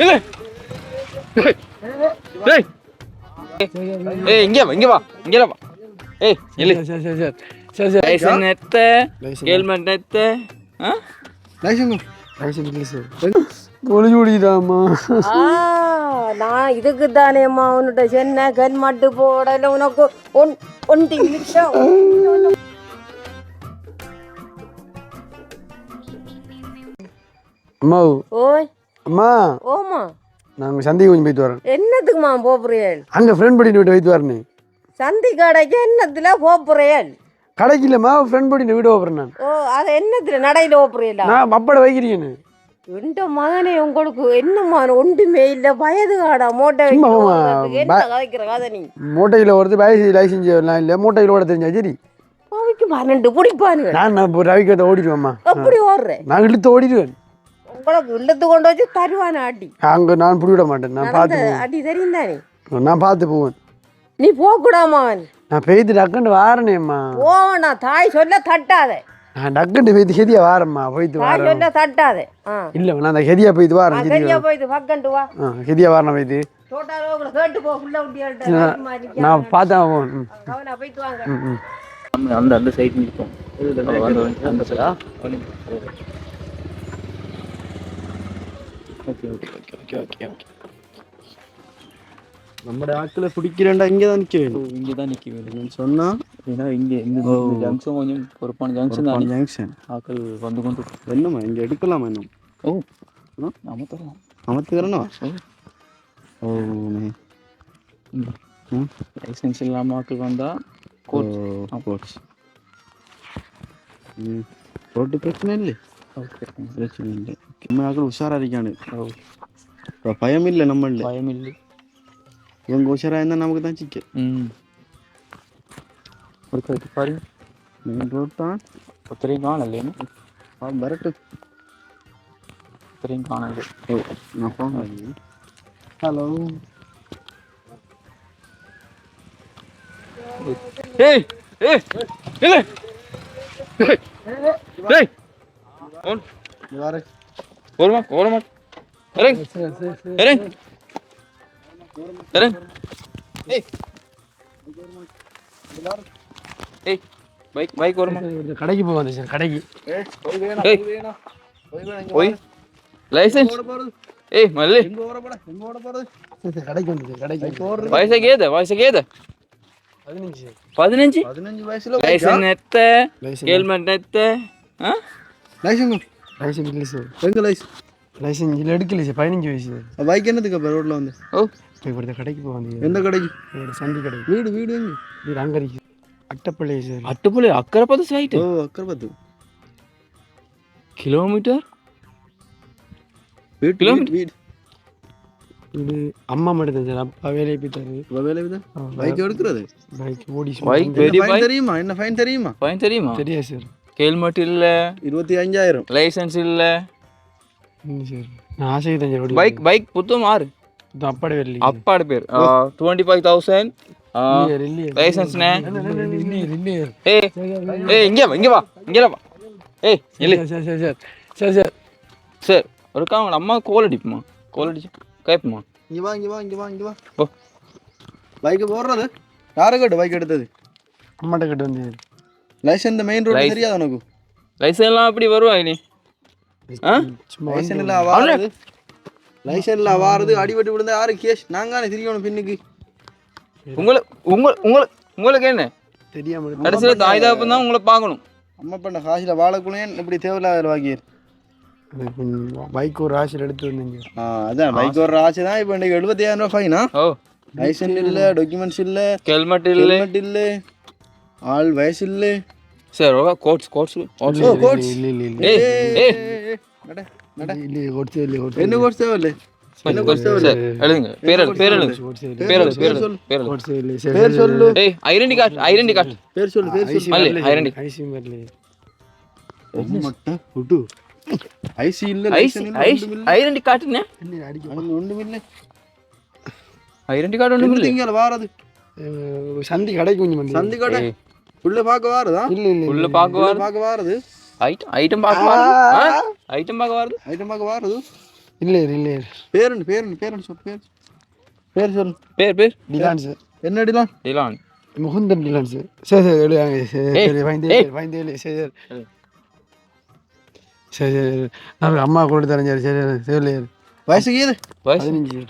டேய் ஏய் இங்க வா இங்க வா இங்க வா. ஏய் இல்ல சரி சரி சரி சரி. சரி லைசன் எத்த ஹெல்மெட் எத்த ஆ? பொழுது முடியுதாம்மா ஆ, நான் இதுக்கு தானேம்மா உன்கிட்ட சொன்ன கண் மட்டு போடல உனக்கு ஒன் ஒன்டி நிமிஷம். அம்மா ஓய். அம்மா. ஓமா. நாங்கள் சந்தைக்கு கொஞ்சம் போயிட்டு வரேன். என்னத்துக்குமா போப்புறியல் அங்கே ஃப்ரெண்ட் படிட்டு வீட்டு போயிட்டு வரேன் சந்தி கடைக்கு என்னத்துல போப்புறியல் கடைக்கு இல்லைம்மா ஃப்ரெண்ட் படிட்டு வீடு போகிறேன் நான். ஓ அது என்னத்துல நடையில போப்புறியலா நான் பப்பட வைக்கிறீங்கன்னு இந்த மகனே உங்களுக்கு என்னம்மா ஒன்றுமே இல்ல. வயது காடா மோட்டை என்ன கதைக்கிற கதை நீ? மூட்டையில் வருது வயசு லைசன்ஸ் எல்லாம் இல்லை. மூட்டையில் ஓட தெரிஞ்சா சரி. பன்னெண்டு பிடிப்பானுங்க. நான் நான் ரவிக்கத்தை ஓடிடுவேம்மா. எப்படி ஓடுற? நான் இழுத்து ஓடிடுவேன். உங்களுக்கு இல்லத்து கொண்டு வச்சு தருவான அடி அங்கே நான் பிடிவிட மாட்டேன் நான் பார்த்து அடி தெரியும் தானே நான் பார்த்து போவேன். நீ போகக்கூடாமன் நான் பெய்து டக்குன்னு வாரனேம்மா போவனா தாய் சொல்ல தட்டாத. நான் டக்குன்னு பெய்து ஹெதியா வாரம்மா போயிட்டு தாய் வாரேன். சொல்ல தட்டாத. இல்லை நான் அந்த ஹெதியா போயிட்டு வாரேன் சரியா போயிட்டு பக்கண்டு வா. ஹெதியா வாரணம் போயிட்டு தோட்டா ரோகுல கேட்டு போ ஃபுல்லா விட்டியாள்கிட்ட நான் பார்த்தேன் அந்த அந்த சைடு நிற்போம். அந்த சைடா okay okay okay okay okay okay നമ്മുടെ ആക്കളെ പിടിക്കലേണ്ട ഇങ്ങനെ தான் நிக்க வேண்டும் இங்கே தான் நிற்க வேண்டும் சொன்னா ஏன்னா இங்கே இந்த ஜங்ஷன் கொஞ்சம் பொறுப்பான ஜங்ஷன் தான் ஜங்ஷன் ஆக்கள் வந்து கொண்டு என்னம்மா இங்க எடுக்கலாமா இன்னும் ஓ நாம தரலாம் அமர்த்துக்கிறனோ ஓ லைசன்ஸ் இல்லாமல் ஆக்கள் வந்தால் கோர்ட் போச்சு ம் போட்டு பிரச்சனை இல்லை ஓகே பிரச்சனை இல்லை நம்ம ஆக்கள் உஷாரா இருக்கானு பயம் இல்லை நம்மள பயம் இல்லை இவங்க உஷாரா இருந்தா நமக்கு தான் சிக்க ம். ஒரு கருத்து பாருங்க மெயின் ரோட் தான். ஒத்தரையும் காணலேன்னு ஆ, வரட்டு ஒத்தரையும் காணல. ஓ நான் ஃபோன் ஓரமா இறங்க இறங்க இறங்க ஏய் ஏய் பைக் பைக் ஓரமா இந்த கடைக்கு போவேன் சார் கடைக்கு. ஏய் போய் லைசன்ஸ் ஏய் மல்லி. எங்க ஓட போட எங்க ஓட போறது? கடைக்கு வந்து கடைக்கு ஏது வயசுக்கு ஏது? பதினஞ்சு. சார் பதினஞ்சு? பதினஞ்சு வயசுல லைசன்ஸ் எத்த ஹெல்மெட் எத்த லைசன்ஸ் லைசன்ஸ் இல்லை சார் எங்க லைசன்ஸ் லைசன்ஸ் இல்லை எடுக்கல சார் பதினஞ்சு வயசு. பைக் என்னதுக்கு அப்ப ரோட்ல வந்து? ஓ இப்போ இப்படி கடைக்கு போவேன் எந்த கடைக்கு? சந்தி கடை வீடு வீடு எங்க? இது அங்கே இருக்கு அட்டப்பள்ளி சார் அட்டுப்புள்ளி அக்கறை பார்த்து சைட்டு ஓ அக்கரபத்து கிலோமீட்டர் வீட்டு கிலோமீட்டர்? வீடு. இது அம்மா மட்டும் சார் அப்பா வேலையை போயிட்டாரு. இப்ப வேலை விதா பைக் எடுக்கிறது? பைக் ஓடி ஃபைன் பைக் தெரியுமா? என்ன ஃபைன் தெரியுமா? பையன் தெரியுமா? தெரியாது சார் ஹெல்மெட் இல்ல. இருபத்தி அஞ்சாயிரம் லைசன்ஸ் இல்ல. இல்லை சார். நான் ஆசைக்கு தான் சார் ஓடி பைக் பைக் புத்தம் மாறு இது அப்பாட வரல அப்பாடு பேர். டுவெண்ட்டி ஃபைவ் தௌசண்ட் லைசன்ஸ்ண்ணே ஏய் ஏய் இங்கே வா இங்கே வா இங்கே வா. ஏய் இல்லை சரி சரி சரி சரி சார். சார் ஒருக்கா அவங்க அம்மா கோல் அடிப்புமா? கோல் அடிச்சு கேட்புமா? இங்க வா இங்க வா இங்க வா இங்க வா. ஓ பைக் போடுறது? யாரு கேட்டு பைக் எடுத்தது? அம்மாட்ட கிட்ட வந்து லைசன்ஸ் இந்த மெயின் ரோடு. தெரியாது உனக்கு? லைசன்ஸ் எல்லாம் அப்படி வருவா நீ லைசன்ஸ் இல்ல வாரது. லைசன்ஸ் இல்ல வாரது அடிபட்டு விழுந்தா யாரு கேஸ்? நாங்க திரியணும் பின்னுக்கு. உங்களை உங்களை உங்களை உங்களுக்கு என்ன? தெரியாம கடைசியில் தாய் தாப்பம் தான் உங்களை பார்க்கணும். அம்மா பண்ண காசில வாழக்குள்ளே இப்படி தேவையில்லாத வாங்கிடு பைக் ஒரு ஆசையில் எடுத்து வந்தீங்க. ஆ அதான் பைக் ஒரு ஆசை தான். இப்போ இன்னைக்கு எழுபத்தாயிரம் ரூபாய் ஃபைனா ஓ. லைசன்ஸ் இல்ல டாக்குமெண்ட்ஸ் இல்ல ஹெல்மெட் இல்லை. ஹெல்மெட் இல்ல. ஆள் வயசு இல்ல sir okay courts courts courts ஓ கோட்ஸ் இல்லை இல்லை இல்லை ஏய் ஏய் நட நட இல்லையே ஓடிச்சே இல்லை ஓடிச்சே என்ன கோட்ஸ் தேவையில்ல என்ன கோட்ஸ் சார் தேவையில்ல எழுதுங்க பேர் எழுது பேர் எழுது ஓடிச்சே பேர் எழுது பேர் எழுது பேர் எழுது ஓடிச்சே இல்லை சரி பேர் சொல்லு ஏய் ஐடென்டி பேர் பேர் மட்ட புட்டு ஐசி இல்ல இல்ல இல்லை இல்ல இல்லை. வாரது. உள்ள பாக்க வாரதா. இல்லை இல்லை உள்ள பார்க்க உள்ள வாரு. பாக்க வாரது ஐட்டம் ஐட்டம் பார்க்க வாரு. ஐட்டம் பார்க்க வாருது. ஐட்டம் பாக்க வாரது இல்லையர் இல்லையர் பேருண்டு பேருண்டு பேருண்டு சொல் பேர். பேர் சொல். பேர் பேர். டிலான்ஸ் என்ன அடிலாம் டிலான். முகுந்தன் டிலான்ஸ் சரி. சரி எழுதாங்க சரி ஏய், சரி வைந்தே ஏய். வைந்தே சரி சரி. சரி சரி நான் அம்மா கூட தரேன் சரி சரி ஏது வயசு. பதினஞ்சு.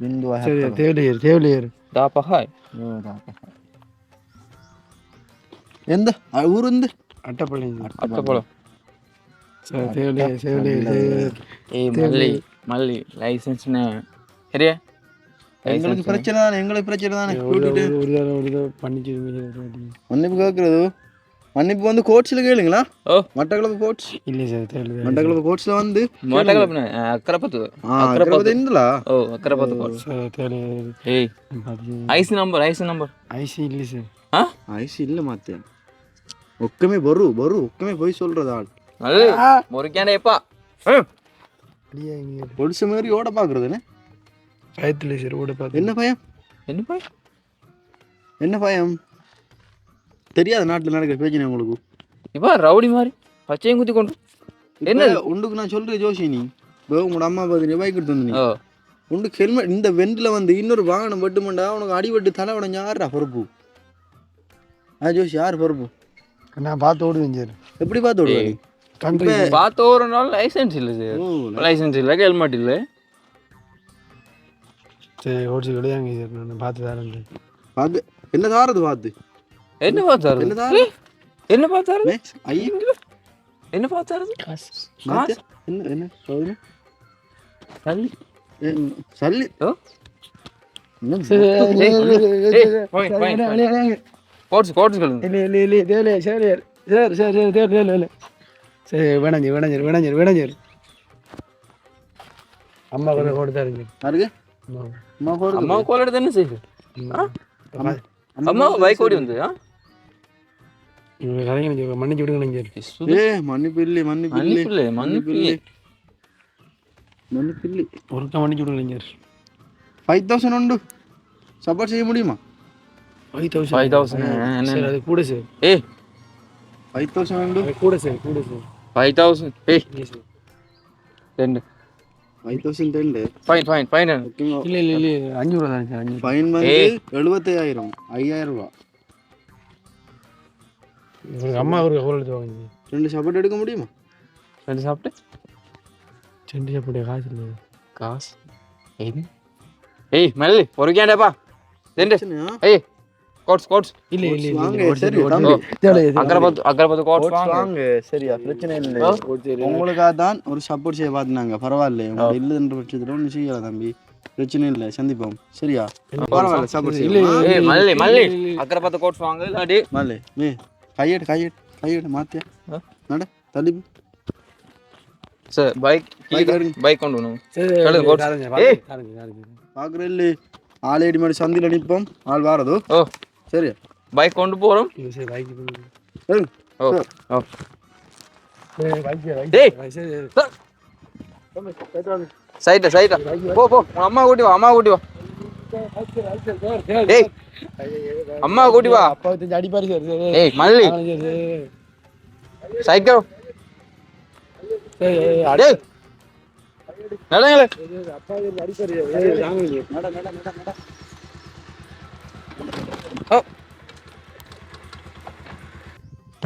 பிந்து சரி தேவையில்லையர் தேவையில்லையர் தாப்பஹாய் எந்த ஊர் வந்து அட்டப்பள்ளி அட்டப்பழம் சேவலி சேவலி ஏய் மல்லி மல்லி லைசன்ஸ்னு சரியா எங்களுக்கு பிரச்சனை தானே எங்களுக்கு பிரச்சனை தானே கூட்டிட்டு ஒரு தடவை ஒரு தடவை பண்ணிக்கிறீங்க மன்னிப்பு கேட்குறது மன்னிப்பு வந்து கோட்ஸில் கேளுங்களா ஓ மட்டக்களப்பு கோட்ஸ் இல்லை சார் தெரியல மட்டக்களப்பு கோட்ஸில் வந்து மட்டக்களப்பு அக்கரப்பத்து அக்கரப்பத்து இருந்தலா ஓ அக்கரப்பத்து கோட்ஸ் தெரியல ஏய் IC number IC number IC இல்லை சார் ஆ ஐசி இல்லை மாத்தேன் ஒக்கமே வரு வரு ஒக்கமே போய் சொல்றது ஆள் మళ్ళీ మురికానే చెప్ప அப்படியே இங்கே பொடிச மாதிரி ஓட பாக்குறதுன்னு பயத்தில் சார் ஓட பார்த்து என்ன பயம் ఎన్ని పోయి என்ன பயம் தெரியாத நாட்டில் நடக்கிற பிரச்சனை உங்களுக்கு ఇవ్వ రౌడీ మరి పచ్చేం గుద్దికొండు என்ன உண்டுக்கு நான் சொல்றேன் ஜோஷி நீ இப்போ உங்களோட அம்மா பார்த்து பைக் எடுத்து வந்து நீ ఓ உண்டுக்கு ஹெல்மெட் இந்த வெண்டில் வந்து இன்னொரு வாகனம் வெட்டுமண்டா உனக்கு அடிபட்டு தலை உடஞ்ச யாருடா பொறுப்பு ஆ ஜோஷி யார் பொறுப்பு நான் பார்த்து ஓடுவேன் சார். எப்படி பார்த்து ஓடுவேன் கண்ட்ரி பார்த்து ஓடுற நாள் லைசன்ஸ் இல்லை சார். லைசன்ஸ் இல்லை ஹெல்மெட் இல்லை. சரி ஓடிச்சு விளையாங்க சார். நான் பார்த்து தரேன் பார்த்து என்ன தாரது பார்த்து? என்ன பார்த்தாரு என்ன தாரு என்ன பார்த்தாரு ஐயோ. என்ன பார்த்தாரு என்ன என்ன? சல்லி சல்லி ஓ. கோட்ஸ் கோட்ஸ் சரி சரி சரி சரி தேர் தேர் சரி விடஞ்சர் விடஞ்சர் விடஞ்சர் விடஞ்சர் அம்மா கூட கொடுத்தாருங்க யாருக்கு? அம்மா. கூட அம்மா கோல் எடுத்து என்ன செய்யுது அம்மா பைக் ஓடி வந்து மன்னிச்சு விடுங்க ஏ மன்னிப்பு இல்லை மன்னிப்பு இல்லை மன்னிப்பு இல்லை மன்னிச்சு விடுங்க ஃபைவ் தௌசண்ட் உண்டு. சப்போர்ட் செய்ய முடியுமா? Five thousand. Five thousand. சரி அது கூட சார். Five thousand. கூட சார் கூட ஃபைவ் தௌசண்ட். ஏ. ரெண்டு. ஃபைவ் தௌசண்ட் ரெண்டு. ஃபைன் ஃபைன் ஃபைன் இல்லை இல்லை இல்லை அஞ்சூறு தான் சார் அஞ்சு ஐயாயிரம் ரூபா அம்மா அவருக்கு ரெண்டு சாப்பாடு எடுக்க முடியுமா? சாப்பிட்டு? ரெண்டு காசு இல்லை. காசு? ஏய் மல்லி பொறுக்கியாண்டேப்பா ரெண்டு. ஏய் கோட்ஸ் கோட்ஸ் இல்ல இல்ல இல்ல அகரபத் அகரபத் கோட்ஸ் வாங்க. சரியா பிரச்சனை இல்ல. உங்களுக்காக தான் ஒரு சப்போர்ட் செய்ய பார்த்தாங்க பரவாயில்ல உங்களுக்கு இல்லன்ற பட்சத்துல ஒண்ணு செய்யலாம் தம்பி. பிரச்சனை இல்ல சந்திப்போம். சரியா? பரவாயில்ல சப்போர்ட் இல்ல மல்லி மல்லி. அகரபத் கோட்ஸ் வாங்க இல்லாடி மல்லி நீ கையெடு கையெடு கையெடு மாத்தியா? நட தள்ளி சார் பைக் பைக் கொண்டு வரணும். பாக்குறேன் ஆளேடி மாதிரி சந்தில நிற்போம் ஆள் வாரதோ? சரி. பைக் கொண்டு போறோம். சரி பைக் ஓ ஓ. டேய். சைட்டா சைட்டா. போ போ. உன் அம்மா கூட்டி வா அம்மா கூட்டி வா. டேய் அம்மா கூட்டி வா. அப்பா மல்லி. சைக்கிள்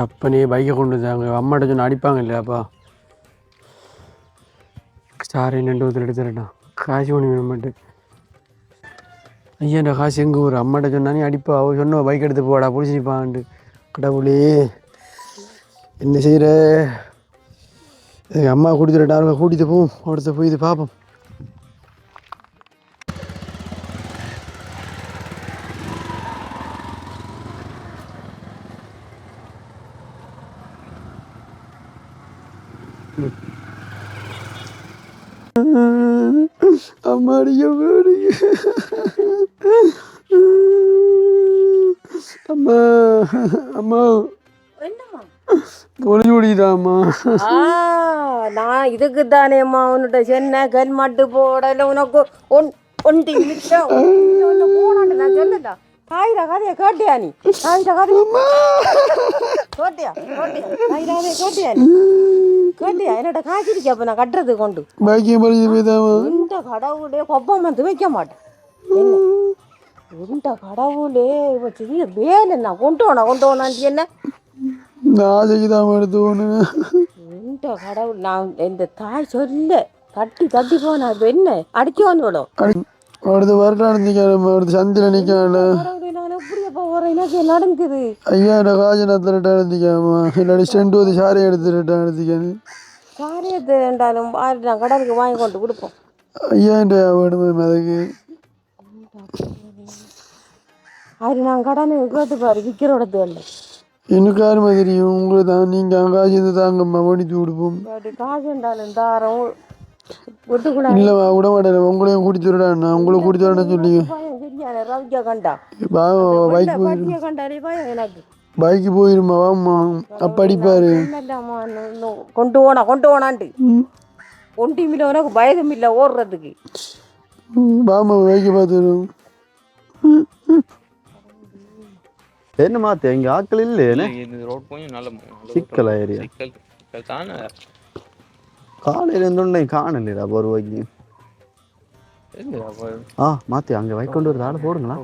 சரி, பைக்கை கொண்டு வந்தாங்க அம்மாட்ட சொன்ன அடிப்பாங்க இல்லையாப்பா சாரி ரெண்டு ஒருத்தர் எடுத்துறேன்டா. காசு ஒன்று வேணும் மட்டும் ஐயாண்டா காசு எங்கே ஊர்? அம்மாட்ட சொன்னானே அடிப்பா. அவள் சொன்ன பைக் எடுத்து போடா பிடிச்சிப்பான்ட்டு கடவுளே என்ன செய்கிற அம்மா கூட்டிட்டு அவங்க கூட்டிகிட்டு போவோம் அடுத்த போய் இது பார்ப்போம் அம்மாடிய மாடிய அம்மா அம்மா. ஆ நான் இதுக்கு தானேம்மா உன்கிட்ட சொன்ன கல்மட்டு போடல உனக்கு ஒன் நிமிஷம். போனாண்டு நான் சொல்லல. தாயிர கதையை கேட்டியா நீ தாயிர கதை கேட்டியா கேட்டியா தைராவே கேட்டியா நீ கேட்டியா என்னோட காய்ச்சிருக்கா அப்ப நான் கட்டுறது கொண்டு இந்த கடவுளே கொப்பம் வந்து வைக்க மாட்டேன் இந்த கடவுளே இவ சிறிய வேலை நான் கொண்டு போனா கொண்டு போனான்ட்டு என்ன இந்த ஆசைக்கு தான் எடுத்து இந்த கடவுள் நான் இந்த தாய் சொல்ல தட்டி தட்டி போனா இப்ப என்ன அடிச்சு வந்து விடும் அடுத்து நிற்காம அடுத்து சந்தில நிற்காம நத்திரட்டா எடுத்துக்காமா. இல்லாட்டி ஸ்டெண்ட் ஊற்றி சாரி எடுத்துட்டா எடுத்துக்கானு காரியத்தை என்றாலும் பாரு, நான் கடலுக்கு வாங்கி கொண்டு கொடுப்போம். ஐயாயிரம் ரூபா வேணுமே அதுக்கு? அது நான் கடனை கேட்டு பாரு விற்கிறோட இல்லை எனக்கு யாருமே தெரியும்? உங்களுக்கு தான் நீங்கள் இருந்து தாங்கம்மா ஓடித்து கொடுப்போம். காசு என்றாலும் தாரம் இல்லைம்மா விட மாட்டேன் உங்களையும் கூட்டி உங்களை ரவிக்கா கண்டா. பைக் போயிருமா வாம்மா. அப்பா அடிப்பாரு கொண்டு போனா கொண்டு போனான்ட்டு. ஒன்றும் இல்லை உனக்கு இல்லை ஓடுறதுக்கு. ம், வாம்மா பைக்கை பார்த்துடும் என்ன மாத்து இங்க ஆட்கள் இல்லையே ரோட் கொஞ்சம் நல்ல நல்ல சிக்கலா ஏரியா சிக்கல் தானே. காலையில இருந்தோடனே காணலைடா ஒரு ரூபாய்க்கு ஆ மாத்தி அங்க வைக்கொண்டு ஒரு ஆளை போடுங்களா?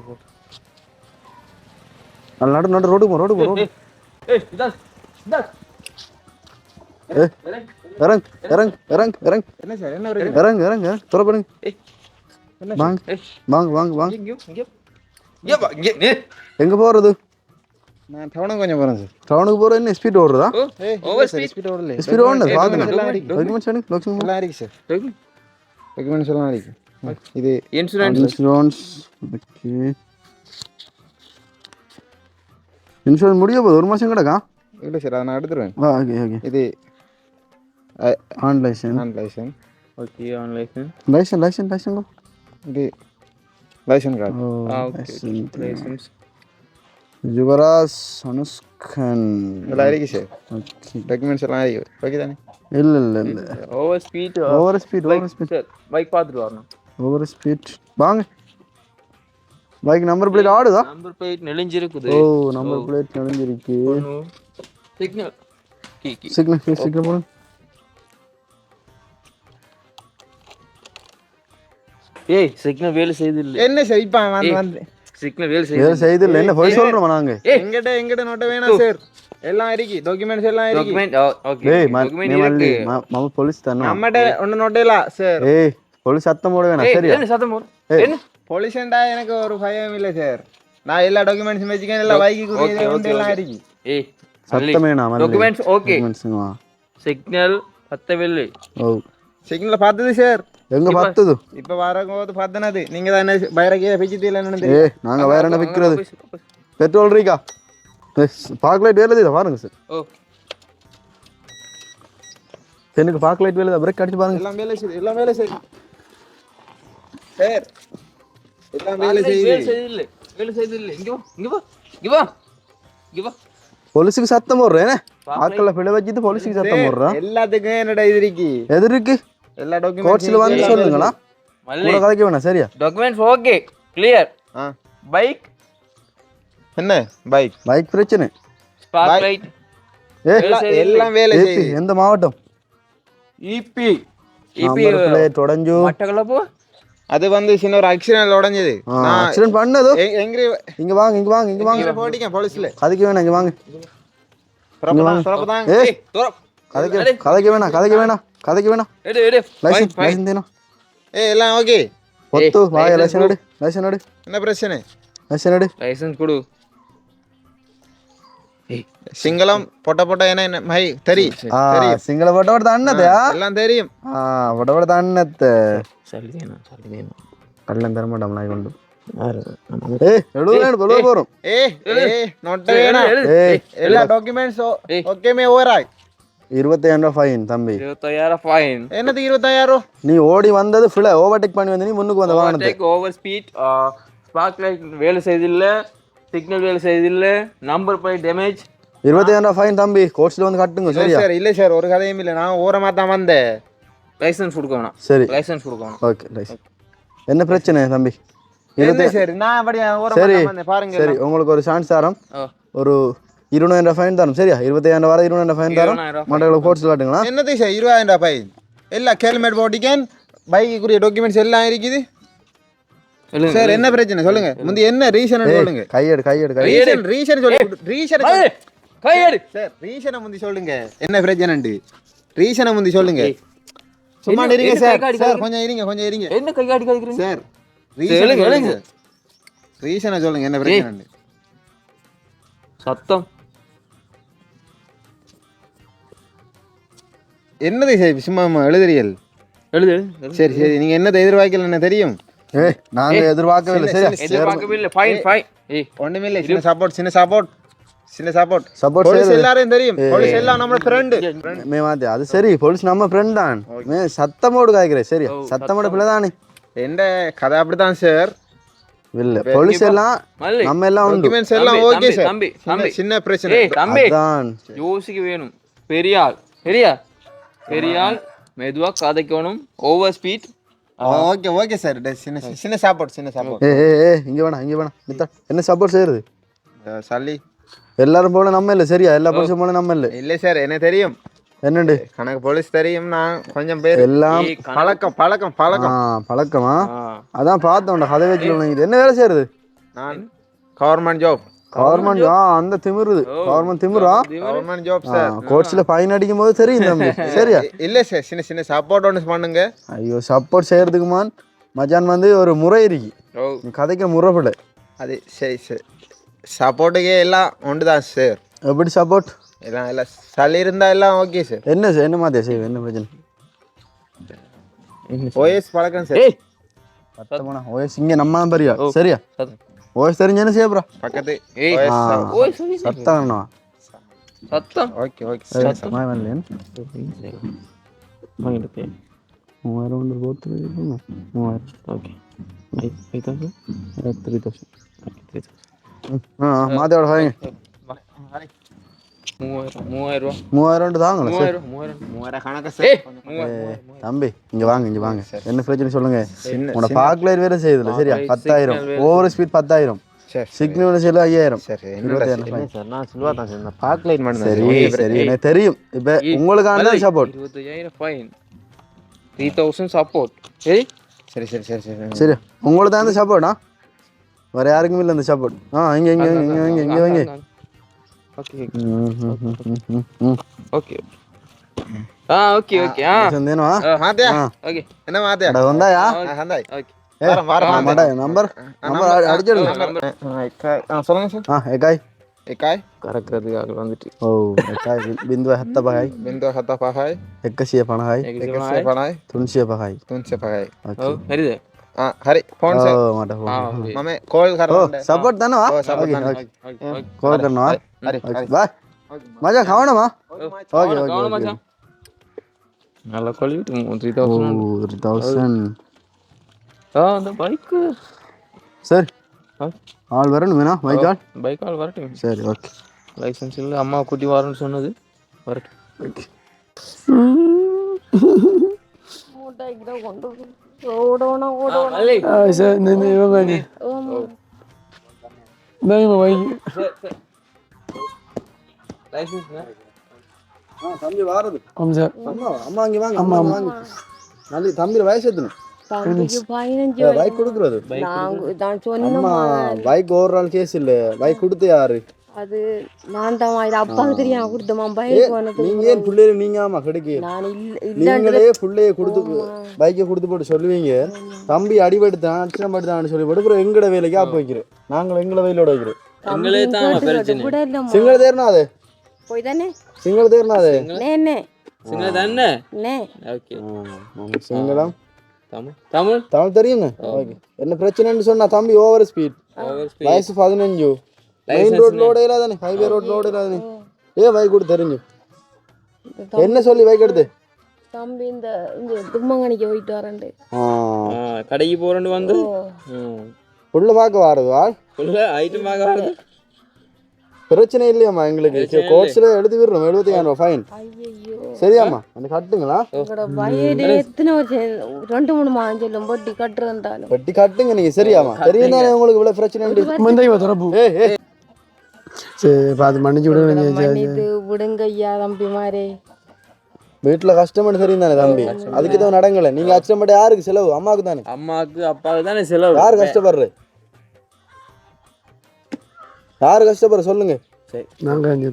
நடு நடு ரோடு போ ரோடு போ ரோடு. இறங் இறங் இறங் இறங். என்ன சார் என்ன ஒரு இறங்க இறங்க துற பண்ணுங்க ஏய் என்ன வாங்க வாங்க வாங்க வாங்க. எங்க போறது? நான் டவுனுக்கு கொஞ்சம் போகிறேன் சார். டவுனுக்கு போற என்ன ஸ்பீட் ஓடுறதா? ஓவர் ஸ்பீட் ஸ்பீட் ஓடல. ஸ்பீட் எல்லாம் இருக்கு. டாக்குமெண்ட்ஸ் வேணும் டாக்குமெண்ட்ஸ் எல்லாம் இருக்கு சார். டாக்குமெண்ட்ஸ் எல்லாம் இருக்கு இது இன்சூரன்ஸ் இன்சூரன்ஸ் ஓகே. இன்சூரன்ஸ் முடிய போகுது ஒரு மாசம் கிடக்கா? இல்லை சார் அதை நான் எடுத்துருவேன். Okay okay. இது ஆன் லைசன் நான் license okay online license license license இது லைசன் கார்டு. ஆ ஓகே லைசன்ஸ். யுவராஜ் அனுஷ்கன் எல்லாம் இருக்கு சார் டாக்குமெண்ட்ஸ் எல்லாம் இருக்கு. ஓகே தானே? இல்ல இல்ல இல்ல. Over speed over speed over speed sir bike பார்த்துட்டு வரணும். ஓவர் ஸ்பீட் வாங்க. பைக் நம்பர் பிளேட் ஆடுதா? நம்பர் பிளேட் நெளிஞ்சிருக்குது. ஓ நம்பர் பிளேட் நெளிஞ்சிருக்கு. சிக்னல் கீ கீ. சிக்னல் சிக்னல் போடுங்க ஏய் சிக்னல் வேலை செய்து இல்லை. என்ன சார் இப்போ வந்து வந்து சிக்னல் வேலை வேற செய்து செய்து இல்ல. என்ன போய் சொல்றோம் நாங்க? எங்கிட்ட எங்கிட்ட நோட்ட வேணாம் சார் எல்லாம் இருக்கு. டாக்குமெண்ட்ஸ் எல்லாம் இருக்கு. டாக்குமெண்ட் ஓகே ஏய் ம- டாக்குமெண்ட் நீ மல்லி இருக்கு ம- மாமா போலீஸ் தானே? நம்மகிட்ட ஒன்றும் நோட்ட இல்ல சார் ஏய் போலீஸ் சத்தம் போட வேணாம் சரியா? என்ன சத்தம் போடு? ஏய். என்ன? போலீஸ்ண்டா எனக்கு ஒரு பயம் இல்லை சார் நான் எல்லா டாக்குமெண்ட்ஸும் வச்சுக்கேன் எல்லா பைக்கு okay, குறியீடு எல்லாம் okay. இருக்கு. ஏய் சத்தம் வேணாம் மல்லி. டாக்குமெண்ட்ஸ் ஓகே டாக்குமெண்ட்ஸுங்க சிக்னல் பத்தவில்லை. ஓ. பார்த்தது சார் எங்க பத்துது? இப்போ வரபோது பார்த்தனது நீங்கள் தான் என்ன பைரக்கே பிச்சுட்டு இல்லைன்னு தெரியும் ஏய் நாங்க வேற என்ன விக்கிறது? பெட்ரோல் இருக்கா? பார்க் லைட் வேலை தான் பாருங்க சார். எனக்கு பார்க் லைட் வேலை பிரேக் அடிச்சு பாருங்க. எல்லாம் வேலை செய்யுது எல்லாம் வேலை செய்யுது சார் எல்லாம் வேலை வேலை செய்யுது செய்தில்லை. வேலை செய்தில்லை. இங்க வா இங்க வா இங்க வா இங்க வா. போலீஸுக்கு சத்தம் போடுறேன் ஆட்களை பிழை வச்சுட்டு போலீஸுக்கு சத்தம் போடுறான் எல்லாத்துக்கும் என்னடா இது இருக்கு? எல்லா கோர்ட்ஸில் வந்து சொல்லுங்களா மல்லி. கதைக்க வேணாம் சரியா? டாக்குமெண்ட்ஸ் ஓகே கிளியர் ஆ. பைக் என்ன? பைக் பைக் பிரச்சனை. ஸ்பார்க். லைட் ஏ எல்லாம் வேலை செய்யுது. எந்த மாவட்டம்? இபி இபி நம்பர் பிளேட் உடஞ்சு மட்டக்களப்பு அது வந்து சின்ன ஒரு ஆக்சிடென்ட் உடஞ்சது. ஆக்சிடென்ட் பண்ணது? எங்க இங்க வாங்க இங்க வாங்க இங்க வாங்க. எங்க போட்டிங்க போலீஸ்ல கதைக்க வேணாம் இங்க வாங்க. பிரபதான் பிரபதான் ஏய் தூரம். கதைக்க கதைக்க வேணாம் கதைக்க வேணாம் கதைக்க வேணாம் எடு எடு லைசன்ஸ் லைசன்ஸ் தேனா ஏய் எல்லாம் ஓகே ஒத்து வாய license லைசன் எடு லைசன் எடு என்ன பிரச்சனை லைசன் எடு லைசன்ஸ் கொடு சிங்களம் பொட்ட பொட்ட என்ன என்ன மை தெரி ஆ சிங்கள பட்டவட தண்ணதா எல்லாம் தெரியும் ஆ பட்டவட தண்ணத்த சொல்லிதேனா சொல்லிதேனா கள்ளம் தர மாட்டோம் நாய் கொண்டு ஏய் எழுதுறேன் சொல்ல போறோம் இருபத்தாயிரம் ரூபாய் ஃபைன் தம்பி. இருபத்தாயிரம் ஃபைன் என்னது இருபத்தாயிரம் நீ ஓடி வந்தது ஃபுல்லா ஓவர்டேக் பண்ணி வந்து நீ முன்னுக்கு வந்த வாகனத்தை take over speed spark light வேலை செய்தில்லை சிக்னல் வேலை செய்தில்லை நம்பர் பிளேட் டேமேஜ் இருபத்தாயிரம் ரூபாய் ஃபைன் தம்பி. கோர்ட்ஸ்ல வந்து கட்டுங்க சரியா? சார் இல்ல சார் ஒரு கதையும் இல்ல. நான் ஓரமா தான் வந்தேன். லைசன்ஸ் கொடுக்க வேணாம் சரி. லைசன்ஸ் கொடுக்க வேணாம் ஓகே ரைட் என்ன பிரச்சனை தம்பி? சார் நான் சரி தான் வந்தேன். பாருங்க சரி உங்களுக்கு ஒரு சான்ஸ் தரோம் ஒரு இருபதாயிரம் ஃபைன் தரும். சரியா? இருபத்தாயிரம் வர இருபதாயிரம் ஃபைன் தரும். மண்டல கோர்ஸ் காட்டுங்களா என்னது சார் இருபதாயிரம் ரூபாய் ஃபைன் எல்லாம் ஹெல்மெட் போட்டிக்கேன் பைக்குரிய டாக்குமெண்ட்ஸ் எல்லாம் இருக்குது. சார் என்ன பிரச்சனை? சொல்லுங்க. முந்தி என்ன ரீசன் சொல்லுங்க. கையெடு கையெடு கை ரீசன் ரீசன் சொல்லி ரீசன் கையெடு. சார் ரீசனை முந்தி சொல்லுங்க. என்ன பிரச்சனைண்டு? ரீசனை முந்தி சொல்லுங்க. சும்மா இருங்க சார் சார்? கொஞ்சம் இருங்க கொஞ்சம் இருங்க. என்ன கை காட்டி காய்க்கிறீங்க சார் சொல்லுங்க, ரீசன் சொல்லுங்க. ரீசனை சொல்லுங்க என்ன பிரச்சனை சத்தம். என்னது சார் சும்மா எழுதுறியல். எழுது. சரி சரி. நீங்க என்னதை எதிர்பார்க்கல என்ன தெரியும்? ஏய் நாங்க எதிர்பார்க்கவே இல்லை சரியா? எதிர்பார்க்கவே இல்லை. ஃபைன் ஃபைன் ஏய் ஒண்ணுமே சின்ன சப்போர்ட் சின்ன சப்போர்ட் சின்ன சப்போர்ட் சப்போர்ட் போலீஸ் எல்லாரும் தெரியும். போலீஸ் எல்லாம் நம்ம ஃப்ரெண்டு மே மாத்தி. அது சரி. போலீஸ் நம்ம ஃப்ரெண்ட் தான். மே சத்தமோடு காய்க்கிறேன் சரியா சத்தமோட பிள்ளை தானே எந்த கதை அப்படித்தான் சார் இல்ல. போலீஸ் எல்லாம் நம்ம எல்லாம் உண்டு. டாக்குமெண்ட்ஸ் எல்லாம் ஓகே சார் தம்பி, சின்ன- தம்பி. சின்ன பிரச்சனை. ஏய் தம்பி. யோசிக்க வேணும். பெரியாள். சரியா பெரியாள் மெதுவா கதைக்கணும் over speed okay okay sir சின்ன சின்ன சப்போர்ட் சின்ன சப்போர்ட் ஏ ஏ ஏ இங்க வேணாம் இங்க வேணாம் மித்தா என்ன சப்போர்ட் செய்யறது சல்லி. எல்லாரும் போல நம்ம இல்ல சரியா? எல்லா போலீஸும் போல நம்ம இல்ல. இல்லை சார் என்ன தெரியும்? என்னண்டு? கணக்கு போலீஸ் தெரியும் நான் கொஞ்சம் பேர். எல்லாம் பழக்கம் பழக்கம் பழக்கம். பழக்கமா? அதான் பார்த்தோம்டா கதை வச்சு இது என்ன வேலை செய்யறது நான் கவர்மெண்ட் ஜாப் கவர்மெண்ட் ஆ அந்த திமிருது. கவர்மெண்ட் திமிரா? கவர்மெண்ட் ஜாப் சார் கோர்ட்ஸ்ல ஃபைன் அடிக்கும் போது தெரியும் தம்பி. சரியா? இல்லை சார் சின்ன சின்ன சப்போர்ட் ஒன்று பண்ணுங்க. ஐயோ சப்போர்ட் செய்யறதுக்குமான் மச்சான் வந்து ஒரு முறை இருக்கு. கதைக்க முறைப்பட. அது சரி சார். சப்போர்ட்டுக்கே எல்லாம் ஒன்று தான் சார் எப்படி சப்போர்ட் எல்லாம் எல்லாம் சளி இருந்தால் எல்லாம் ஓகே சார் என்ன செய்- என்ன மாத்தியா செய்வ என்ன பிரச்சனை? ஓஎஸ் பழக்கம் சார் ஓஎஸ் இங்க நம்ம தான் பெரியா சரியா? சத்தம். ஓஎஸ் தெரிஞ்சேன்னு செய்யப்ரா பக்கத்து ஏய். சத்தம் வேணா சத்தம் ஓகே ஓகே. சத்தமாக வரலையா மூவாயிரம் ஒன்று போத்து மூவாயிரம். Okay. Five thousand? Three thousand. ஆ மாத்தியோட வாங்க. மூவாயிரம் சரி சார் மூவாயிரம் தம்பி இங்க வாங்க இங்க வாங்க. என்ன பிரச்சனை சொல்லுங்க? உன பார்க்கல வேற செய்யுதுல சரியா? பத்தாயிரம். ஓவர் ஸ்பீட் பத்தாயிரம். சரி சிக்னல் செல்லு ஐயாயிரம். சரி சார். சார் சரி சரி எனக்கு தெரியும். இப்ப உங்களுக்கான சப்போர்ட் த்ரீ தௌசண்ட் சப்போர்ட் ஏய். சரி சரி சரி சரி. சரி உங்களுக்கு தான் இந்த சப்போர்ட்டா வேற யாருக்கும் இல்லை இந்த சப்போர்ட் ஆ இங்க இங்க இங்க இங்க இங்க இங்க வாங்க ஓகே ம், ம், ம், ம், ம், ம். ஓகே ஆ ஓகே ஓகே ஆ சந்தேனமா மாத்தியா ஆ ஓகே என்ன மாத்தியா அட வந்தாயா ஹந்தாய் ஓகே ஏ, வாரம், வாரம், ஆ, மட நம்பர் நம்பர் அடிச்சிடுங்க சொல்லுங்க சார் ஆ ஏகாய் எக்காய் கறக்கிறதுக்காக வந்துட்டு ஓ ஏகாய் ಬಿಂದು ಹತ್ತ ಬಹಾಯ್ ಬಿಂದು ಹತ್ತ ಪಹಾಯ್ ಎಕ್ಕಸಿಯ ಪಣಹಾಯ್ ಎಕಸೆ ಪಹಾಯ್ ತುಣಸಿಯ ಬಹಾಯ್ ತುನ್ಸೆ ಪಹಾಯ್ ಓ ಹರಿದೆ හරි පොන් මට මම කෝල් කර සපට් දනවා කෝල් කරනවා මජා කවනවා நல்ல quality three thousand three thousand ஆ அந்த பைக்கு சார். ஆள் வரணும் வேணா பைக் ஆள்? பைக் ஆள் வரட்டும். சரி ஓகே. லைசன்ஸ் இல்லை அம்மா கூட்டி வரணும்னு சொன்னது. வரட்டும். ஓகே. மூட்டை கொண்டு ஓடணும் ஓடணும் சார் இந்த இவங்க. இந்தாங்க வைங்க தம்பி வாரது ஆமாம் சார் அம்மா அம்மா அங்கே வாங்க அம்மா வாங்க நல்ல தம்பி வயசு எத்தனை தம்பிக்கு பதினஞ்சு பைக் கொடுக்குறது நாங்க நான் அம்மா சொன்னோம் பைக் ஓவரால் கேஸ் இல்ல பைக் கொடுத்து யாரு அது நான் தான் இது அப்பாவுக்கு தெரியும் கொடுத்தமா பைக் போனது நீங்க ஏன் பிள்ளைய நீங்க ஆமா கிடைக்கு? நான் இல்ல நீங்களே பிள்ளைய கொடுத்து பைக்கை கொடுத்து போட்டு சொல்லுவீங்க. தம்பி அடிபடுத்தான் அடிச்சம் படுத்தான்னு சொல்லி போட்டு அப்புறம் எங்கட வேலைக்கு ஆப் வைக்கிறேன் நாங்கள் எங்களை வெயிலோட வைக்கிறோம் எங்களே தான் பிரச்சனை. சிங்கள தேர்னா அது? போய் தானே? சிங்கள தேர்னா அது? நே நே. சிங்கள தானே? நே. ஓகே. சிங்களம். தமிழ். தமிழ்? தமிழ் தெரியுங்க? ஓகே என்ன பிரச்சனைன்னு சொன்னா தம்பி ஓவர் ஸ்பீட் ஓவர் ஸ்பீட் வயசு பதினஞ்சு. மெயின் ரோட் லோடு இல்லாதானே ஹைவே ரோட் லோடு இல்லாதானே ஏ பைக் கொடுத்து தெரிஞ்சு. என்ன சொல்லி பைக் எடுத்து? தம்பி இந்த இந்த தும்மங்கனிக்கு போயிட்டு வரேன்ட்டு. கடைக்கு போறேன்னு வந்து? புள்ள பார்க்க வாரது ஆள் ஃபுல்லா ஐட்டம் பார்க்க வருது? பிரச்சனை இல்லையாம்மா எங்களுக்கு. கோர்ட்ஸ்ல எடுத்து விடுறோம். எழுபத்தி ரூபா ஃபைன் ஐயோ சரியாம்மா. அந்த கட்டுங்களா? எத்தனை வருஷம் ரெண்டு மூணு மாதம் சொல்லும். போட்டி கட்டுறேன்டாலும் வெட்டி கட்டுங்க நீங்க. சரியாம்மா. தெரியும் தானே உங்களுக்கு இவ்வளவு பிரச்சனை உண்டு சரி பார்த்து மன்னிச்சு மன்னித்து விடுங்க ஐயா தம்பிமாரே. வீட்டுல கஷ்டப்பட்டு தெரியும் தானே தம்பி? அதுக்கு தான் நடங்கல. நீங்க கஷ்டப்பட்டு யாருக்கு செலவு? அம்மாவுக்கு தானே. அம்மாவுக்கு அப்பாவுக்கு தானே செலவு. யாரு கஷ்டப்படுற? யாரு கஷ்டப்படுற? சொல்லுங்க. நாங்கள் அஞ்சு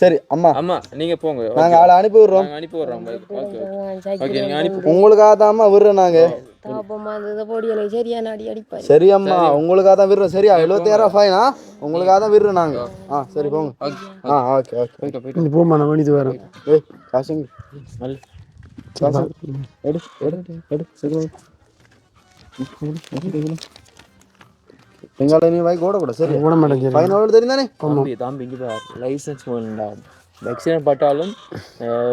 சரி அம்மா. அம்மா நீங்க போங்க. நாங்க ஆளை அனுப்பி விடுறோம். நாங்க அனுப்பி விடுறோம். Okay okay. நீங்க அனுப்பி உங்களுக்காக தான் அம்மா விடுறோம் நாங்க. தாபமா இருந்ததை போடி எனக்கு சரியான அடி அடிப்பாரு. சரி. அம்மா உங்களுக்காக தான் விடுறோம். சரியா எழுபத்தாயிரம் ஃபைனா உங்களுக்காக தான் விடுறோம் நாங்க. ஆ சரி போங்க. ஆ ஓகே ஓகே. போமா நான் மன்னித்து வரேன். ஏய் காசுங்க எடு எடு எடு சரி எங்கால நீ பைக் ஓடக்கூடாது சரி ஓட மாட்டேன் சரி ஃபைன் ஓட தெரியும் தானே தம்பி தம்பி இங்க பார். லைசன்ஸ் வேணும்டா ஆக்சிடென்ட் பட்டாலும்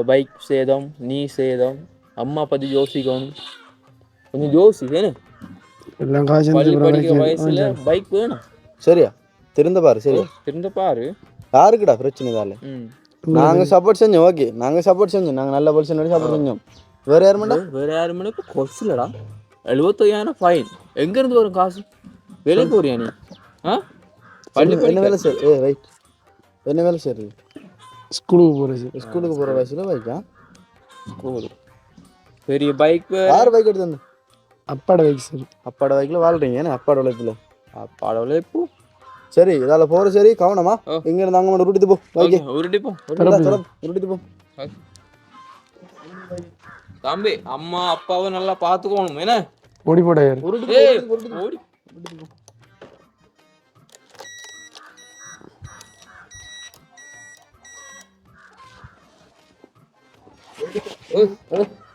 பைக் சேதம் நீ சேதம் அம்மா பத்தி யோசிக்கணும். கொஞ்சம் யோசி ஏன்னு எல்லாம் காசு பள்ளி இருந்து படிக்கிற வயசுல பைக் வேணும் சரியா? திருந்த பாரு சரி திரும்ப பாரு. யாருக்குடா பிரச்சனை இதால? நாங்க சப்போர்ட் செஞ்சோம் ஓகே. நாங்க சப்போர்ட் செஞ்சோம். நாங்க நல்ல பொலிஷன் சப்போர்ட் செஞ்சோம். வேற யார் மாட்டா வேற யாரு மணிக்கு கொசுலடா எழுபத்தையாயிரம் ஃபைன் எங்க இருந்து வரும் காசு? வேலைக்கு போறியா நீ? ஆ? பள்ளி என்ன வேலை சரி ஏ ரைட் என்ன வேலை சரி ஸ்கூலுக்கு போகிறேன் ஸ்கூலுக்கு போற வயசுல பைக்கா போகுது பெரிய பைக் யார் பைக் எடுத்து வந்து அப்பாட வைக்கு சரி அப்பாட பைக்ல வாழ்றீங்க. ஏன்னா அப்பாட உழைப்புல பாடவில்லை இப்போ சரி இதால போற சரி கவனமா. இங்க இருந்து அங்க மட்டும் ரூட்டிட்டு போ. பைக்கு உருட்டிப்போம் ரூட்டிட்டு போ. தம்பி அம்மா அப்பாவை நல்லா பாத்துக்கணும் என்ன? ஓடி போடா ஓடி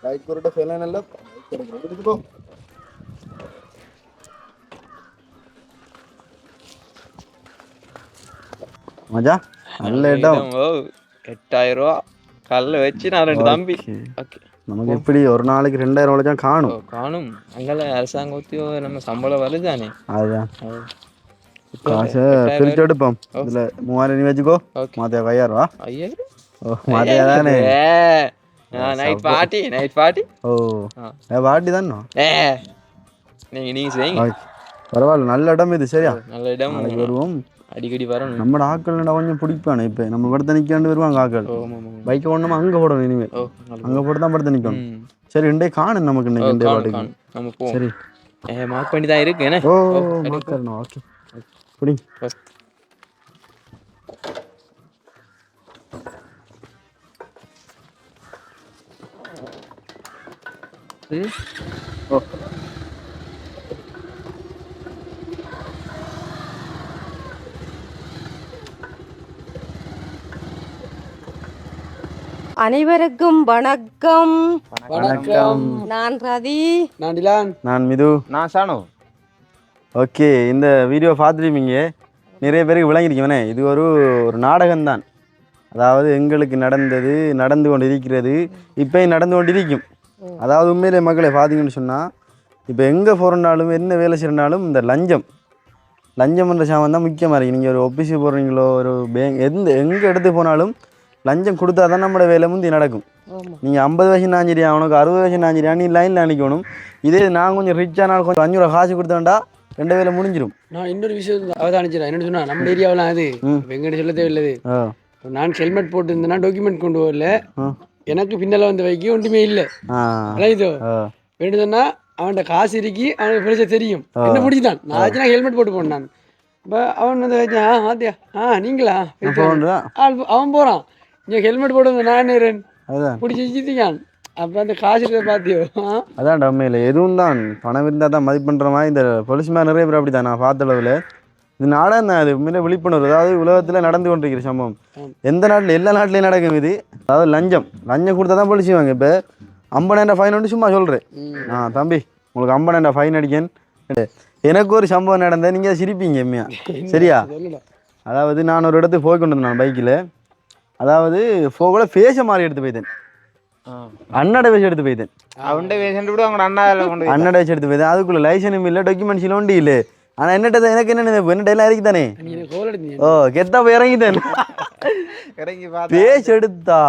பைக் போ. மஜா? நல்ல இடம். ஓ, எட்டாயிரம் ரூபா. கல்ல வச்சு நான் ரெண்டு தம்பி. ஓகே. நமக்கு எப்படி ஒரு நாளைக்கு ரெண்டாயிரம் உழைச்சா காணும். காணும். அங்கெல்லாம் அரசாங்க உத்தியோகம் நம்ம சம்பளம் வருதானே? அதுதான். காசை பிரிச்சு எடுப்போம். இதுல மூவாயிரம் நீ வச்சுக்கோ. மாத்தியா கையாயிரம் ரூபா. ஐயாயிரம்? ஓ மாத்தியா தானே? நைட் பார்ட்டி நைட் பார்ட்டி ஓ பாட்டி தானே? நீங்க நீங்க செய்யுங்க பரவாயில்ல நல்ல இடம் இது சரியா? நல்ல இடம். வருவோம். அடிக்கடி வரணும். நம்ம ஆக்கள் கொஞ்சம் பிடிப்பானே இப்போ. நம்ம படுத்து நிற்காண்டு வருவாங்க ஆக்கள். பைக்கை ஒண்ணுமா அங்கே போடணும் இனிமேல் அங்கே போட்டு தான் படுத்து நிற்கணும் ம். சரி ரெண்டே காணும் நமக்கு இன்னைக்கு ரெண்டே பாட்டுக்கு. சரி. மார்க் பண்ணி தான் இருக்கு. என்ன? ஓ ஓகே புடி. ஓ. அனைவருக்கும் வணக்கம். வணக்கம். நான் ரதி நான் டிலான். நான் மிது. நான் சாணு ஓகே இந்த வீடியோ பார்த்துருப்பீங்க. நிறைய பேருக்கு விளங்கிருக்கவனே இது ஒரு ஒரு நாடகம்தான். அதாவது எங்களுக்கு நடந்தது நடந்து கொண்டு இருக்கிறது இப்போயும் நடந்து கொண்டு இருக்கும் அதாவது உண்மையிலே மக்களை பார்த்தீங்கன்னு சொன்னால் இப்போ எங்கே போகிறனாலும் என்ன வேலை செய்யறனாலும் இந்த லஞ்சம். லஞ்சம்ன்ற சாமான் தான் முக்கியமாக இருக்குது நீங்கள் ஒரு ஒபிசி போடுறீங்களோ ஒரு பேங்க் எந்த எங்கே எடுத்து போனாலும் லஞ்சம் கொடுத்தா தான் நம்மளோட வேலை முந்தி நடக்கும். நீங்கள் ஐம்பது வயசு நாஞ்சிரியா அவனுக்கு அறுபது வயசு நாஞ்சிரியா நீ லைனில் அனுக்கணும் இதே நான் கொஞ்சம் ரிச்சானால் கொஞ்சம் அஞ்சூறு காசு கொடுத்தேன்டா ரெண்டு வேலை முடிஞ்சிடும் நான் இன்னொரு விஷயம் அவதானிச்சிடறேன் என்னன்னு சொன்னா நம்ம ஏரியாவில் அது எங்கிட்ட சொல்ல தேவையில்லது நான் ஹெல்மெட் போட்டுருந்தேன்னா டாக்குமெண்ட் கொண்டு வரல. எனக்கு பின்னால் வந்த வைக்கி ஒன்றுமே இல்லை. ஆ. வேணும் சொன்னா அவன்கிட்ட காசு இருக்கி அவனுக்கு பிரச்சனை தெரியும். என்ன பிடிச்சிதான் நான் ஆச்சுன்னா ஹெல்மெட் போட்டு போனேன் நான். இப்போ அவன் வந்து ஆத்தியா? ஆ நீங்களா? போயிட்டு வாங்க." போன்றா ஆள் போ- அவன் போகிறான் இங்கே ஹெல்மெட் வந்த நான் அதுதான் பிடிச்சி வச்சுருக்கான் அப்போ அந்த காசு இருக்கிறத பார்த்தியோ ஆ? அதான் உண்மையில். எதுவும் தான். பணம் இருந்தால் தான் மதிப்புன்ற மாதிரி இந்த போலீஸ் மேன் நிறைய பேர் அப்படி தான் நான் பார்த்த அளவில். இது நாடாக தான் அது? உண்மையிலே விழிப்புணர்வு. அதாவது உலகத்தில் நடந்து கொண்டிருக்கிற சம்பவம். எந்த நாட்டில் எல்லா நாட்டிலையும் நடக்கும் இது. அதாவது லஞ்சம். லஞ்சம் கொடுத்தா தான் போலீஸ் செய்வாங்க இப்போ ஐம்பதாயிரம் ஃபைன் வந்து சும்மா சொல்கிறேன் ஆ தம்பி உங்களுக்கு ஐம்பதாயிரம் ஃபைன் அடிக்கேன். எனக்கு ஒரு சம்பவம் நடந்தது. நீங்கள் சிரிப்பீங்க எம்மையா? சரியா? அதாவது நான் ஒரு இடத்துக்கு போய் கொண்டு வந்தேன் பைக்கில் அதாவது போகல ஃபேஸை மாறி எடுத்து போய்த்தேன் அண்ணாட வேஷம் எடுத்து போய்த்தேன் அவன்கிட்ட பேசிட்டு விட அவங்க அண்ணா அண்ணாட வேஷம் எடுத்து போய்த்தேன் அதுக்குள்ள லைசனும் இல்லை டாக்குமெண்ட்ஸில் ஒண்டி இல்லை. ஆனால் என்னட்ட எனக்கு என்ன என்னட்ட எல்லாம் தானே எடுத்தீங்க ஓ கெத்தா போய் இறங்கிட்டேன். இறங்கி பேச்சு எடுத்தா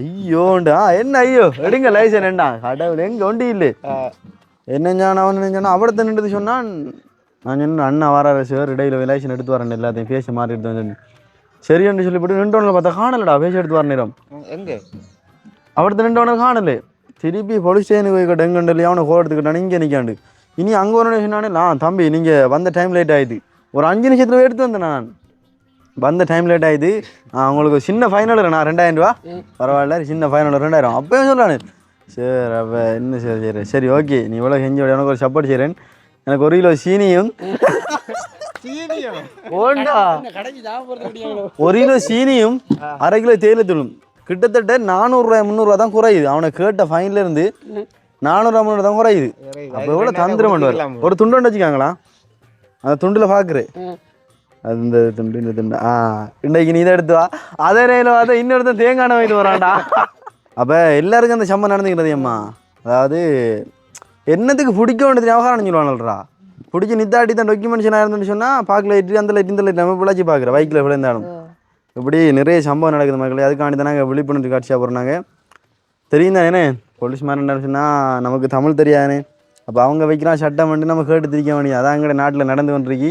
ஐயோண்டா. என்ன ஐயோ எடுங்க லைசன் என்ன? கடவுள் எங்க ஒண்டி இல்லை. என்ன ஞானம் அவன் நினைச்சானா அவடத்த நின்றது சொன்னான் நான் சொன்னேன் அண்ணா வராரு சார் இடையில எலெக்ஷன் எடுத்து வரேன் எல்லாத்தையும் பேச மாறிட்டு வந்து சரி என்று சொல்லிவிட்டு நின்றவனில் பார்த்தா காணலடா பேச எடுத்து வர நேரம் எங்க அவர்த்த நின்றவனை காணல திருப்பி போலீஸ் ஸ்டேஷனுக்கு போய் கிட்ட எங்கண்டலையே அவனை கோல் எடுத்துக்கிட்டானு இங்கே நிற்காண்டு இனி அங்கே ஒரு சொன்னானே நான் தம்பி நீங்கள் வந்த டைம் லேட் ஆயிடுது ஒரு அஞ்சு நிமிஷத்துல எடுத்து வந்தேன் நான் வந்த டைம் லேட் ஆயிடுது ஆ, உங்களுக்கு சின்ன ஃபைனல் நான் ரெண்டாயிரம் ரூபா பரவாயில்ல சின்ன ஃபைனல் ரெண்டாயிரம் அப்பயும் சொல்கிறானு சரி அப்போ என்ன சரி சரி சரி ஓகே நீ இவ்வளோ செஞ்சு எனக்கு ஒரு சப்போர்ட் செய்கிறேன் எனக்கு ஒரு கிலோ சீனியும் ஒரு கிலோ சீனியும் அரை கிலோ தேயிலத்தூளும் கிட்டத்தட்ட நானூறுரூவா முந்நூறுரூவா தான் குறையுது. அவனை கேட்ட ஃபைன்ல இருந்து நானூறுரூவா முந்நூறு தான் குறையுது. அப்போ எவ்வளோ தந்திரம் பண்ணுவார்? ஒரு துண்டு ஒன்று வச்சுக்காங்களா? அந்த துண்டில் பார்க்குறேன் அது இந்த துண்டு இந்த துண்டு. ஆ இன்றைக்கு நீ இதை எடுத்து வா. அதே நேரம் பார்த்தா இன்னொருத்தன் தேங்காய் வாங்கிட்டு வரான்டா. அப்போ எல்லாருக்கும் அந்த சம்பவம் நடந்துக்கிறது அம்மா. அதாவது என்னத்துக்கு பிடிக்க வேண்டியது விவகாரம் சொல்லுவாங்கல்றா பிடிச்சி நித்தாட்டி தான் டொக்குமெண்ட்ஸாக இருந்துன்னு சொன்னால் பார்க்கல லைட்டு அந்த லைட் இந்த லைட் நம்ம பிள்ளாச்சி பார்க்குற பைக்கில் விழுந்தாலும். இப்படி நிறைய சம்பவம் நடக்குது மக்களே. அதுக்காண்டி தான் நாங்கள் விழிப்புணர்வு காட்சியாக போகிறாங்க தெரியும் தானே போலீஸ் மாதிரி சொன்னால் நமக்கு தமிழ் தெரியாதுனே அப்போ அவங்க வைக்கிறான் சட்டம் வந்து நம்ம கேட்டு திரிக்க வேண்டியது. அதான் எங்கட நாட்டில் நடந்து கொண்டிருக்கி.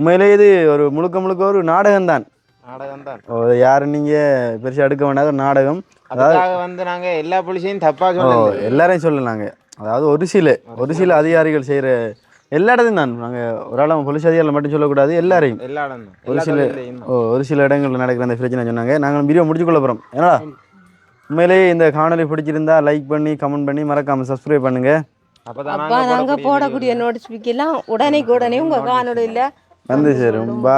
உண்மையிலே இது ஒரு முழுக்க முழுக்க ஒரு நாடகம் தான் நாடகம் தான் யாரும் நீங்கள் பெருசாக எடுக்க வேண்டாத ஒரு நாடகம். அதாவது வந்து நாங்க எல்லா போலீஸையும் தப்பா ஓ, சொல்லல. எல்லாரையும் சொல்லலாங்க. அதாவது ஒரு சில ஒரு சில அதிகாரிகள் செய்கிற எல்லா இடத்தையும் தான் நாங்கள் ஒரு ஆள் போலீஸ் அதிகாரிகள் மட்டும் சொல்லக்கூடாது எல்லாரையும். எல்லா இடம் ஒரு சில. ஓ ஒரு சில இடங்களில் நடக்கிற அந்த பிரச்சனை சொன்னாங்க. நாங்கள் வீடியோ முடிச்சு கொள்ள போகிறோம் ஏன்னா உண்மையிலேயே இந்த காணொலி பிடிச்சிருந்தா லைக் பண்ணி கமெண்ட் பண்ணி மறக்காமல் சப்ஸ்கிரைப் பண்ணுங்கள் அப்பதான் அப்பா நாங்க நாங்க போடக்கூடிய நோட்டிஃபிகேஷன் உடனே உடனே உங்க காணொலியில் வந்து சேரும். பா